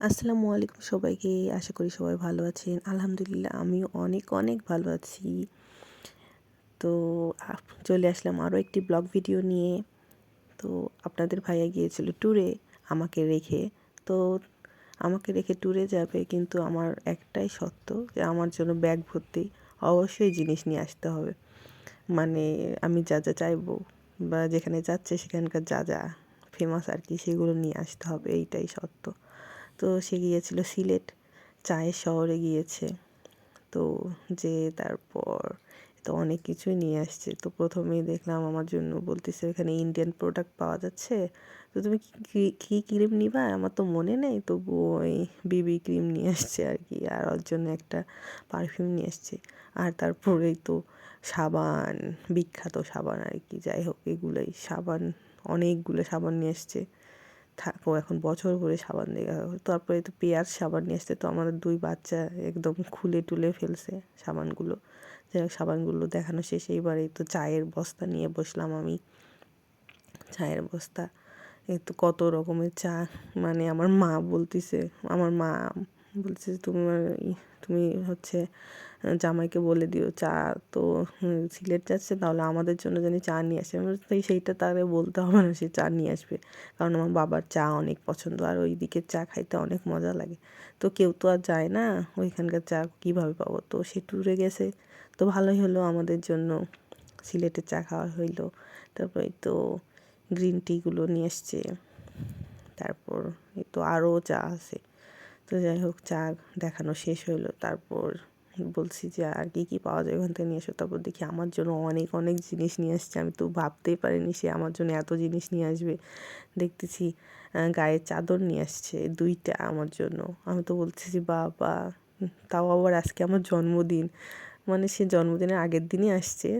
আসসালামু আলাইকুম সবাইকে। আশা করি সবাই ভালো আছেন। আলহামদুলিল্লাহ, আমিও অনেক অনেক ভালো আছি। তো চলে আসলাম আরও একটি ব্লগ ভিডিও নিয়ে। তো আপনাদের ভাইয়া গিয়েছিল ট্যুরে আমাকে রেখে। তো আমাকে রেখে ট্যুরে যাবে কিন্তু আমার একটাই সত্য যে আমার জন্য ব্যাগ ভর্তি অবশ্যই জিনিস নিয়ে আসতে হবে। মানে আমি যা যা চাইব বা যেখানে যাচ্ছে সেখানকার যা যা ফেমাস আর কি সেগুলো নিয়ে আসতে হবে, এইটাই সত্য তো সে গিয়েছিল সিলেট, চায়ের শহরে গিয়েছে। তো যে তারপর তো অনেক কিছুই নিয়ে আসছে। তো প্রথমেই দেখলাম আমার জন্য বলতেছে, এখানে ইন্ডিয়ান প্রোডাক্ট পাওয়া যাচ্ছে? তো তুমি কী কী ক্রিম নিবা? আমার তো মনে নেই। তবু ওই বিবি ক্রিম নিয়ে আসছে আর কি, আর ওর জন্য একটা পারফিউম নিয়ে আসছে। আর তারপরেই তো সাবান, বিখ্যাত সাবান আর কি, যাই হোক, এগুলোই সাবান, অনেকগুলো সাবান নিয়ে এসছে থাকো এখন বছর করে সাবান দেখা তারপরে তো পেয়ার সাবান নিয়ে আসতে তো আমাদের দুই বাচ্চা একদম খুলে টুলে ফেলছে সাবানগুলো। যাই সাবানগুলো দেখানো শেষ। এইবারে তো চায়ের বস্তা নিয়ে বসলাম আমি। চায়ের বস্তা। এই তো কত রকমের চা মানে আমার মা বলতেছে, আমার মা বলছে তোমার তুমি হচ্ছে জামাইকে বলে দিও চা তো সিলেট যাচ্ছে, তাহলে আমাদের জন্য জানি চা নিয়ে আসে। তাই সেইটা তারে বলতে হবে না, সে চা নিয়ে আসবে। কারণ আমার বাবার চা অনেক পছন্দ, আর ওই দিকের চা খাইতে অনেক মজা লাগে। তো কেউ তো আর যায় না ওইখানকার চা কীভাবে পাবো? তো সে ট্যুরে গেছে। তো ভালোই হলো আমাদের জন্য সিলেটের চা খাওয়া হইল। তারপরে তো গ্রিন টিগুলো নিয়ে এসছে তারপর এই তো আরও চা আছে। তো যাই হোক, চা দেখানো শেষ হইল। তারপর বলছি যে, আর কী কী পাওয়া যায় ওখান থেকে নিয়ে এসো? তারপর দেখি আমার জন্য অনেক অনেক জিনিস নিয়ে আসছে। আমি তো ভাবতেই পারিনি সে আমার জন্য এত জিনিস নিয়ে আসবে। দেখতেছি গায়ের চাদর নিয়ে আসছে, দুইটা আমার জন্য। আমি তো বলতেছি, বাবা, তাও আবার আজকে আমার জন্মদিন। মানে সে জন্মদিনের আগের দিনই আসছে।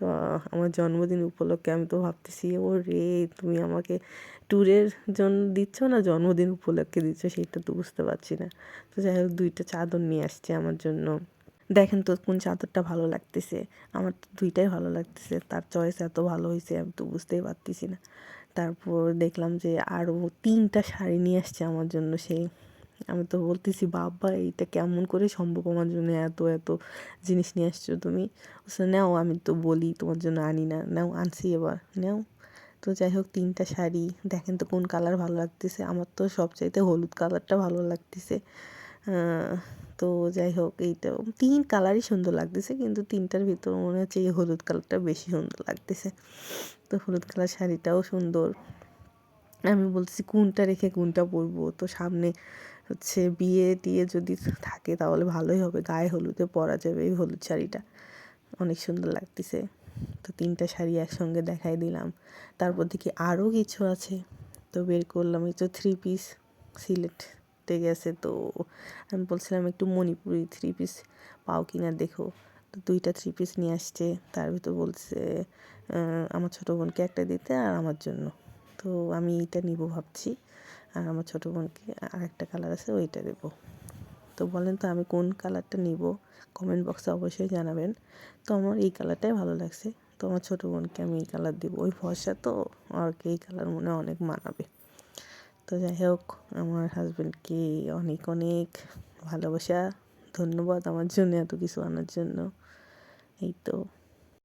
তো আমার জন্মদিন উপলক্ষে আমি তো ভাবতেছি, ও রে, তুমি আমাকে ট্যুরের জন্য দিচ্ছ না জন্মদিন উপলক্ষে দিচ্ছ? সেটা তো বুঝতে পারছি না। তো যাই হোক, দুইটা চাদর নিয়ে আসছে আমার জন্য। দেখেন তো কোন চাদরটা ভালো লাগতেছে। আমার তো দুইটাই ভালো লাগতেছে, তার চয়েস এত ভালো হয়েছে আমি তো বুঝতেই পারতেছি না। তারপর দেখলাম যে আরও তিনটা শাড়ি নিয়ে আসছে আমার জন্য সেই আমি তো বলতেছি বাবা এইটা কেমন করে সম্ভব? আমার জন্য এত এত জিনিস নিয়ে আসছো তুমি। নাও, আমি তো বলি, তোমার জন্য আনি না। নাও, আনছি এবার, নাও। তো যাই হোক, তিনটা শাড়ি, দেখেন তো কোন কালার ভালো লাগতেছে। আমার তো সবচাইতে হলুদ কালারটা ভালো লাগতেছে। তো যাই হোক, এইটা, তিন কালারই সুন্দর লাগতেছে, কিন্তু তিনটার ভিতর মনে হচ্ছে এই হলুদ কালারটা বেশি সুন্দর লাগতেছে। তো হলুদ কালার শাড়িটাও সুন্দর। আমি বলছি কোনটা রেখে কোনটা পরবো? তো সামনে হচ্ছে বিয়ে টিয়ে যদি থাকে তাহলে ভালোই হবে। গায়ে হলুদে পরা যাবে এই হলুদ শাড়িটা। অনেক সুন্দর লাগতেছে। তো তিনটা শাড়ি একসঙ্গে দেখাই দিলাম। তারপর দেখি আরও কিছু আছে। তো বের করলাম এই তো থ্রি পিস সিলেটে গেছে তো আমি বলছিলাম একটু মণিপুরি থ্রি পিস পাও কিনা দেখো। তো দুইটা থ্রি পিস নিয়ে আসছে। তার ভিতর বলছে আমার ছোটো বোনকে একটা দিতে আর আমার জন্য। তো আমি এইটা নিব ভাবছি। আর আমার ছোটো বোনকে আর একটা কালার আছে, ওইটা দেবো। তো বলেন তো আমি কোন কালারটা নিব? কমেন্ট বক্সে অবশ্যই জানাবেন। তো আমার এই কালারটাই ভালো লাগছে। তো আমার ছোটো বোনকে আমি এই কালার দিব। ওই ফর্সা তো আর এই কালার মনে অনেক মানাবে। তো যাই হোক, আমার হাজব্যান্ডকে অনেক অনেক ভালোবাসা, ধন্যবাদ আমার জন্য এত কিছু আনার জন্য। এই তো।